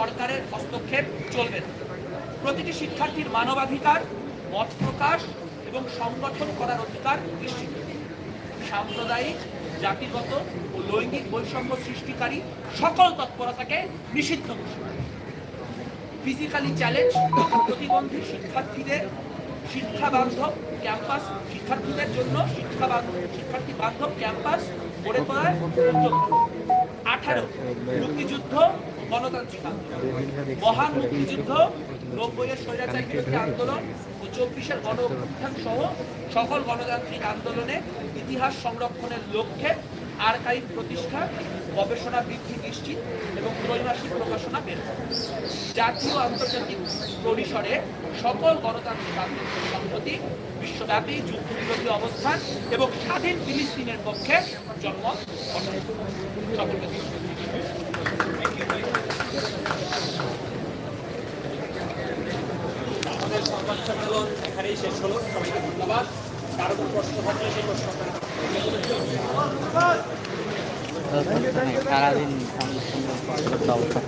সরকারের হস্তক্ষেপ চলবে না। প্রতিটি শিক্ষার্থীর মানবাধিকার, মত প্রকাশ এবং সংগঠন করার অধিকার নিশ্চিত। সাম্প্রদায়িক, জাতিগত ও লৈঙ্গিক বৈষম্য সৃষ্টিকারী সকল তৎপরতাকে নিষিদ্ধ ঘোষণা। ফিজিক্যালি চ্যালেঞ্জ প্রতিবন্ধী শিক্ষার্থীদের শিক্ষা বান্ধব ক্যাম্পাস শিক্ষার্থীদের জন্য শিক্ষা বান্ধব শিক্ষার্থী বান্ধব ক্যাম্পাস গড়ে তোলার আঠারো, মুক্তিযুদ্ধ গণতান্ত্রিক আন্দোলন মহান মুক্তিযুদ্ধ, নব্বইয়ের স্বৈরাচার বিরোধী আন্দোলন ও চব্বিশের গণ সহ সকল গণতান্ত্রিক আন্দোলনে ইতিহাস সংরক্ষণের লক্ষ্যে আর্কাইভ প্রতিষ্ঠা, গবেষণা বৃদ্ধি নিশ্চিত এবং ত্রৈমাসিক প্রকাশনা বের। জাতীয় আন্তর্জাতিক পরিসরে সকল গণতান্ত্রিক আন্দোলন সংহতি, বিশ্বব্যাপী যুদ্ধবিরোধী অবস্থান এবং স্বাধীন ফিলিস্তিনের পক্ষে জন্ম, সকলকে সম্মেলন এখানেই শেষ হলো। সবাইকে ধন্যবাদ। কারও কোনো প্রশ্ন থাকলে সেই প্রশ্ন সারাদিন অবস্থা